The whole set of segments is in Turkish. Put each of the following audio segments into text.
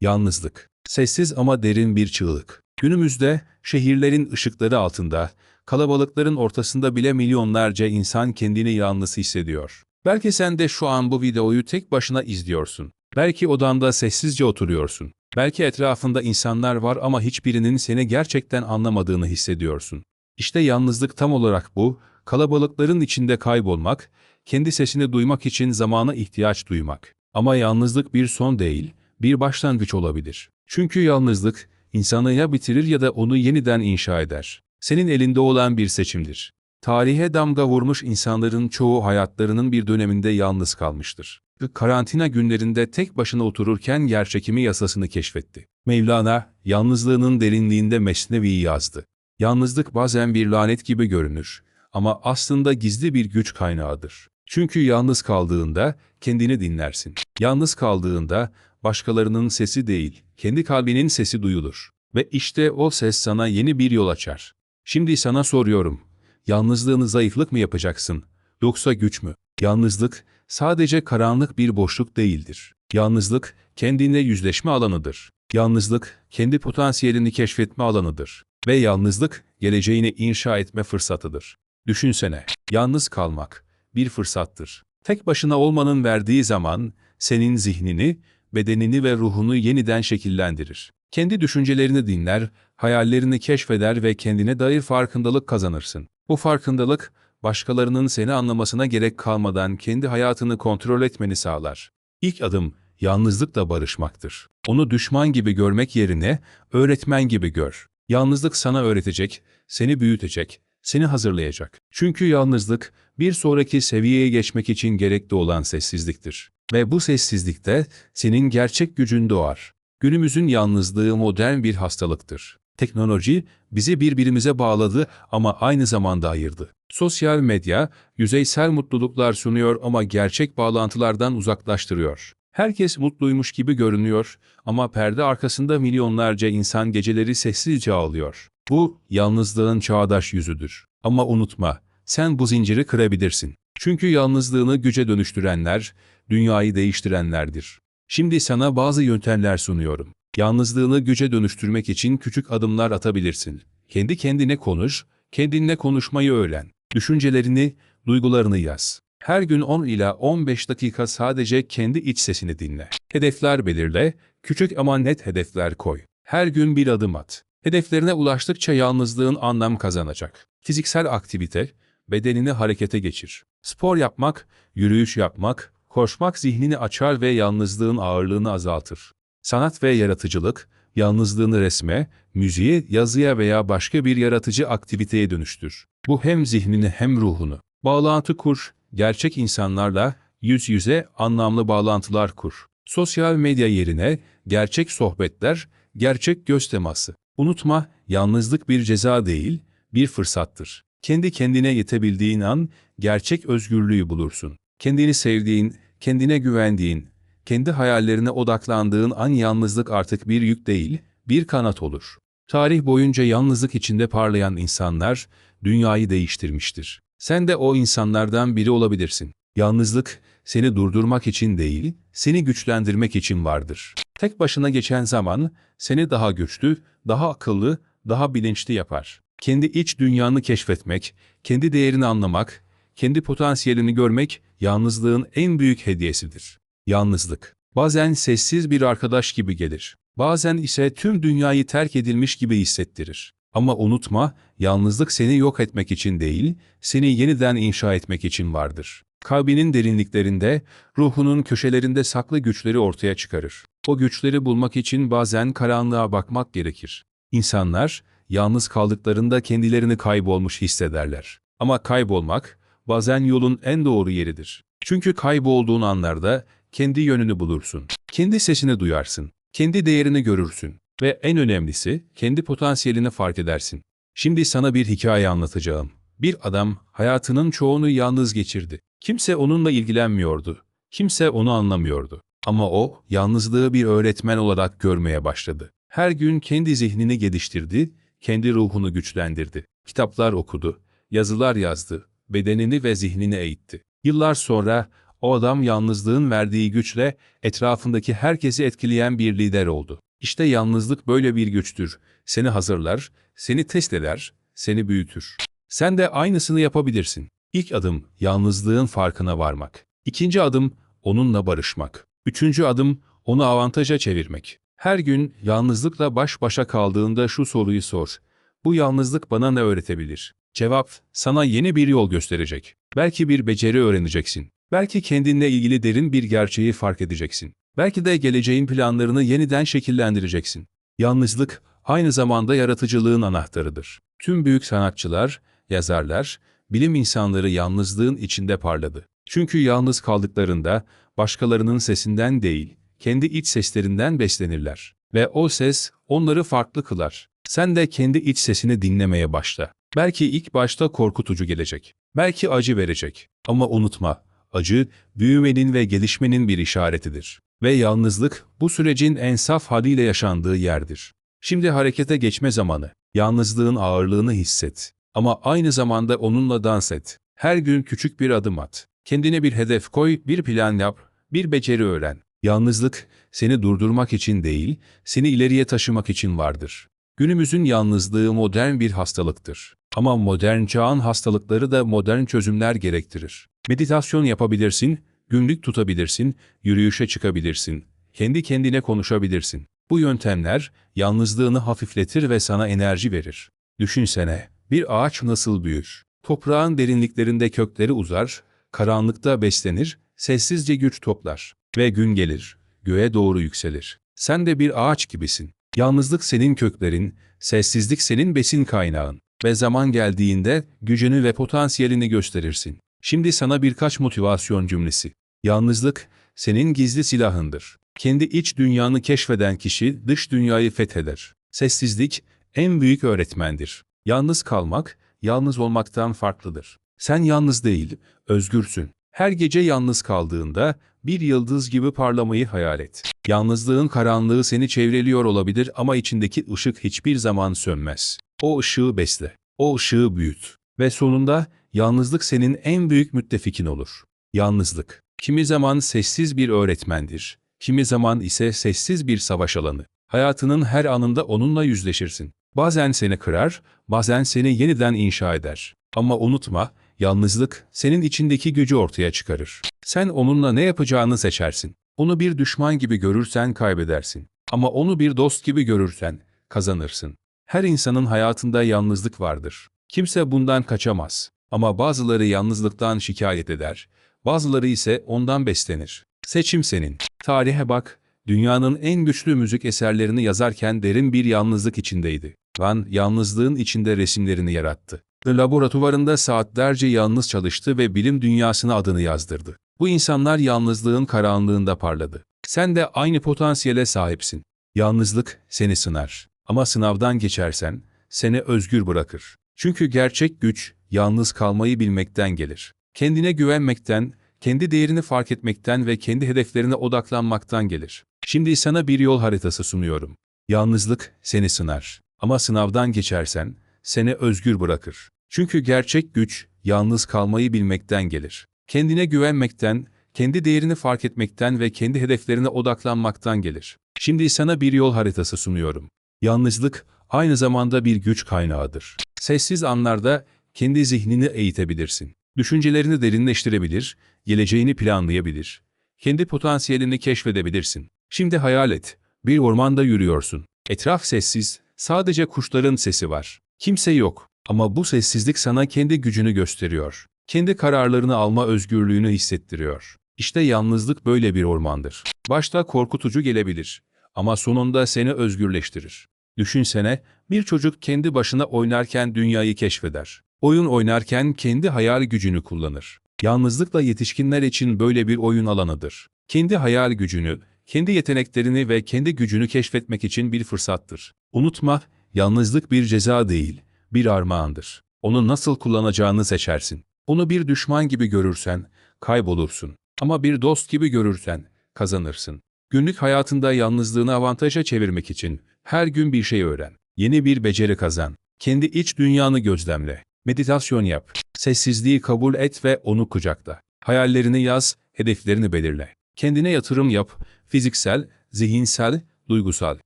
Yalnızlık. Sessiz ama derin bir çığlık. Günümüzde şehirlerin ışıkları altında, kalabalıkların ortasında bile milyonlarca insan kendini yalnız hissediyor. Belki sen de şu an bu videoyu tek başına izliyorsun. Belki odanda sessizce oturuyorsun. Belki etrafında insanlar var ama hiçbirinin seni gerçekten anlamadığını hissediyorsun. İşte yalnızlık tam olarak bu, kalabalıkların içinde kaybolmak, kendi sesini duymak için zamana ihtiyaç duymak. Ama yalnızlık bir son değil, bir başlangıç olabilir. Çünkü yalnızlık, insanı ya bitirir ya da onu yeniden inşa eder. Senin elinde olan bir seçimdir. Tarihe damga vurmuş insanların çoğu hayatlarının bir döneminde yalnız kalmıştır. Karantina günlerinde tek başına otururken yerçekimi yasasını keşfetti. Mevlana, yalnızlığının derinliğinde Mesnevi'yi yazdı. Yalnızlık bazen bir lanet gibi görünür ama aslında gizli bir güç kaynağıdır. Çünkü yalnız kaldığında kendini dinlersin. Yalnız kaldığında başkalarının sesi değil, kendi kalbinin sesi duyulur. Ve işte o ses sana yeni bir yol açar. Şimdi sana soruyorum. Yalnızlığını zayıflık mı yapacaksın, yoksa güç mü? Yalnızlık sadece karanlık bir boşluk değildir. Yalnızlık kendinle yüzleşme alanıdır. Yalnızlık kendi potansiyelini keşfetme alanıdır. Ve yalnızlık geleceğini inşa etme fırsatıdır. Düşünsene, yalnız kalmak bir fırsattır. Tek başına olmanın verdiği zaman senin zihnini, bedenini ve ruhunu yeniden şekillendirir. Kendi düşüncelerini dinler, hayallerini keşfeder ve kendine dair farkındalık kazanırsın. Bu farkındalık, başkalarının seni anlamasına gerek kalmadan kendi hayatını kontrol etmeni sağlar. İlk adım, yalnızlıkla barışmaktır. Onu düşman gibi görmek yerine, öğretmen gibi gör. Yalnızlık sana öğretecek, seni büyütecek, seni hazırlayacak. Çünkü yalnızlık, bir sonraki seviyeye geçmek için gerekli olan sessizliktir. Ve bu sessizlikte senin gerçek gücün doğar. Günümüzün yalnızlığı modern bir hastalıktır. Teknoloji bizi birbirimize bağladı ama aynı zamanda ayırdı. Sosyal medya yüzeysel mutluluklar sunuyor ama gerçek bağlantılardan uzaklaştırıyor. Herkes mutluymuş gibi görünüyor ama perde arkasında milyonlarca insan geceleri sessizce ağlıyor. Bu yalnızlığın çağdaş yüzüdür. Ama unutma, sen bu zinciri kırabilirsin. Çünkü yalnızlığını güce dönüştürenler, dünyayı değiştirenlerdir. Şimdi sana bazı yöntemler sunuyorum. Yalnızlığını güce dönüştürmek için küçük adımlar atabilirsin. Kendi kendine konuş, kendinle konuşmayı öğren. Düşüncelerini, duygularını yaz. Her gün 10 ila 15 dakika sadece kendi iç sesini dinle. Hedefler belirle, küçük ama net hedefler koy. Her gün bir adım at. Hedeflerine ulaştıkça yalnızlığın anlam kazanacak. Fiziksel aktivite, bedenini harekete geçir. Spor yapmak, yürüyüş yapmak, koşmak zihnini açar ve yalnızlığın ağırlığını azaltır. Sanat ve yaratıcılık, yalnızlığını resme, müziğe, yazıya veya başka bir yaratıcı aktiviteye dönüştür. Bu hem zihnini hem ruhunu. Bağlantı kur, gerçek insanlarla yüz yüze anlamlı bağlantılar kur. Sosyal medya yerine gerçek sohbetler, gerçek göz teması. Unutma, yalnızlık bir ceza değil, bir fırsattır. Kendi kendine yetebildiğin an gerçek özgürlüğü bulursun. Kendini sevdiğin, kendine güvendiğin, kendi hayallerine odaklandığın an yalnızlık artık bir yük değil, bir kanat olur. Tarih boyunca yalnızlık içinde parlayan insanlar dünyayı değiştirmiştir. Sen de o insanlardan biri olabilirsin. Yalnızlık seni durdurmak için değil, seni güçlendirmek için vardır. Tek başına geçen zaman seni daha güçlü, daha akıllı, daha bilinçli yapar. Kendi iç dünyanı keşfetmek, kendi değerini anlamak, kendi potansiyelini görmek yalnızlığın en büyük hediyesidir. Yalnızlık. Bazen sessiz bir arkadaş gibi gelir. Bazen ise tüm dünyayı terk edilmiş gibi hissettirir. Ama unutma, yalnızlık seni yok etmek için değil, seni yeniden inşa etmek için vardır. Kalbinin derinliklerinde, ruhunun köşelerinde saklı güçleri ortaya çıkarır. O güçleri bulmak için bazen karanlığa bakmak gerekir. İnsanlar, yalnız kaldıklarında kendilerini kaybolmuş hissederler. Ama kaybolmak, bazen yolun en doğru yeridir. Çünkü kaybolduğun anlarda kendi yönünü bulursun. Kendi sesini duyarsın. Kendi değerini görürsün. Ve en önemlisi, kendi potansiyelini fark edersin. Şimdi sana bir hikaye anlatacağım. Bir adam hayatının çoğunu yalnız geçirdi. Kimse onunla ilgilenmiyordu. Kimse onu anlamıyordu. Ama o, yalnızlığı bir öğretmen olarak görmeye başladı. Her gün kendi zihnini geliştirdi, kendi ruhunu güçlendirdi. Kitaplar okudu, yazılar yazdı, bedenini ve zihnini eğitti. Yıllar sonra O adam yalnızlığın verdiği güçle etrafındaki herkesi etkileyen bir lider oldu. İşte yalnızlık böyle bir güçtür. Seni hazırlar, seni test eder, seni büyütür. Sen de aynısını yapabilirsin. İlk adım yalnızlığın farkına varmak. İkinci adım onunla barışmak. Üçüncü adım onu avantaja çevirmek. Her gün yalnızlıkla baş başa kaldığında şu soruyu sor. Bu yalnızlık bana ne öğretebilir? Cevap, sana yeni bir yol gösterecek. Belki bir beceri öğreneceksin. Belki kendinle ilgili derin bir gerçeği fark edeceksin. Belki de geleceğin planlarını yeniden şekillendireceksin. Yalnızlık aynı zamanda yaratıcılığın anahtarıdır. Tüm büyük sanatçılar, yazarlar, bilim insanları yalnızlığın içinde parladı. Çünkü yalnız kaldıklarında başkalarının sesinden değil, kendi iç seslerinden beslenirler. Ve o ses onları farklı kılar. Sen de kendi iç sesini dinlemeye başla. Belki ilk başta korkutucu gelecek. Belki acı verecek. Ama unutma, acı büyümenin ve gelişmenin bir işaretidir. Ve yalnızlık bu sürecin en saf haliyle yaşandığı yerdir. Şimdi harekete geçme zamanı. Yalnızlığın ağırlığını hisset. Ama aynı zamanda onunla dans et. Her gün küçük bir adım at. Kendine bir hedef koy, bir plan yap, bir beceri öğren. Yalnızlık seni durdurmak için değil, seni ileriye taşımak için vardır. Günümüzün yalnızlığı modern bir hastalıktır. Ama modern çağın hastalıkları da modern çözümler gerektirir. Meditasyon yapabilirsin, günlük tutabilirsin, yürüyüşe çıkabilirsin, kendi kendine konuşabilirsin. Bu yöntemler yalnızlığını hafifletir ve sana enerji verir. Düşünsene, bir ağaç nasıl büyür? Toprağın derinliklerinde kökleri uzar, karanlıkta beslenir, sessizce güç toplar. Ve gün gelir, göğe doğru yükselir. Sen de bir ağaç gibisin. Yalnızlık senin köklerin, sessizlik senin besin kaynağın. Ve zaman geldiğinde gücünü ve potansiyelini gösterirsin. Şimdi sana birkaç motivasyon cümlesi. Yalnızlık senin gizli silahındır. Kendi iç dünyanı keşfeden kişi dış dünyayı fetheder. Sessizlik en büyük öğretmendir. Yalnız kalmak, yalnız olmaktan farklıdır. Sen yalnız değil, özgürsün. Her gece yalnız kaldığında bir yıldız gibi parlamayı hayal et. Yalnızlığın karanlığı seni çevreliyor olabilir ama içindeki ışık hiçbir zaman sönmez. O ışığı besle, o ışığı büyüt ve sonunda yalnızlık senin en büyük müttefikin olur. Yalnızlık, kimi zaman sessiz bir öğretmendir, kimi zaman ise sessiz bir savaş alanı. Hayatının her anında onunla yüzleşirsin. Bazen seni kırar, bazen seni yeniden inşa eder. Ama unutma, yalnızlık senin içindeki gücü ortaya çıkarır. Sen onunla ne yapacağını seçersin. Onu bir düşman gibi görürsen kaybedersin. Ama onu bir dost gibi görürsen kazanırsın. Her insanın hayatında yalnızlık vardır. Kimse bundan kaçamaz. Ama bazıları yalnızlıktan şikayet eder. Bazıları ise ondan beslenir. Seçim senin. Tarihe bak, dünyanın en güçlü müzik eserlerini yazarken derin bir yalnızlık içindeydi. Van, yalnızlığın içinde resimlerini yarattı. Laboratuvarında saatlerce yalnız çalıştı ve bilim dünyasına adını yazdırdı. Bu insanlar yalnızlığın karanlığında parladı. Sen de aynı potansiyele sahipsin. Yalnızlık seni sınar. Ama sınavdan geçersen seni özgür bırakır. Çünkü gerçek güç yalnız kalmayı bilmekten gelir. Kendine güvenmekten, kendi değerini fark etmekten ve kendi hedeflerine odaklanmaktan gelir. Şimdi sana bir yol haritası sunuyorum. Yalnızlık seni sınar. Ama sınavdan geçersen seni özgür bırakır. Çünkü gerçek güç yalnız kalmayı bilmekten gelir. Kendine güvenmekten, kendi değerini fark etmekten ve kendi hedeflerine odaklanmaktan gelir. Şimdi sana bir yol haritası sunuyorum. Yalnızlık aynı zamanda bir güç kaynağıdır. Sessiz anlarda kendi zihnini eğitebilirsin. Düşüncelerini derinleştirebilir, geleceğini planlayabilir. Kendi potansiyelini keşfedebilirsin. Şimdi hayal et, bir ormanda yürüyorsun. Etraf sessiz, sadece kuşların sesi var. Kimse yok ama bu sessizlik sana kendi gücünü gösteriyor. Kendi kararlarını alma özgürlüğünü hissettiriyor. İşte yalnızlık böyle bir ormandır. Başta korkutucu gelebilir ama sonunda seni özgürleştirir. Düşünsene, bir çocuk kendi başına oynarken dünyayı keşfeder. Oyun oynarken kendi hayal gücünü kullanır. Yalnızlıkla yetişkinler için böyle bir oyun alanıdır. Kendi hayal gücünü, kendi yeteneklerini ve kendi gücünü keşfetmek için bir fırsattır. Unutma, yalnızlık bir ceza değil, bir armağandır. Onu nasıl kullanacağını seçersin. Onu bir düşman gibi görürsen, kaybolursun. Ama bir dost gibi görürsen, kazanırsın. Günlük hayatında yalnızlığını avantaja çevirmek için her gün bir şey öğren. Yeni bir beceri kazan. Kendi iç dünyanı gözlemle. Meditasyon yap. Sessizliği kabul et ve onu kucakla. Hayallerini yaz, hedeflerini belirle. Kendine yatırım yap, fiziksel, zihinsel, duygusal.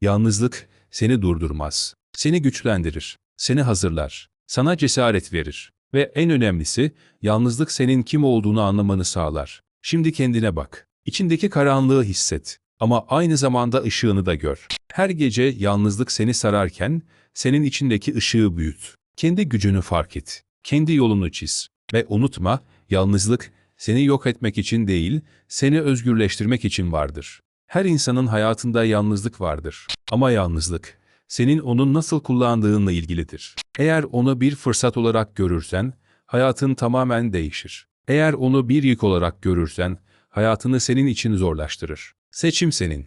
Yalnızlık seni durdurmaz. Seni güçlendirir, seni hazırlar, sana cesaret verir. Ve en önemlisi, yalnızlık senin kim olduğunu anlamanı sağlar. Şimdi kendine bak. İçindeki karanlığı hisset. Ama aynı zamanda ışığını da gör. Her gece yalnızlık seni sararken, senin içindeki ışığı büyüt. Kendi gücünü fark et. Kendi yolunu çiz. Ve unutma, yalnızlık seni yok etmek için değil, seni özgürleştirmek için vardır. Her insanın hayatında yalnızlık vardır. Ama yalnızlık, senin onu nasıl kullandığınla ilgilidir. Eğer onu bir fırsat olarak görürsen, hayatın tamamen değişir. Eğer onu bir yük olarak görürsen, hayatını senin için zorlaştırır. Seçim senin.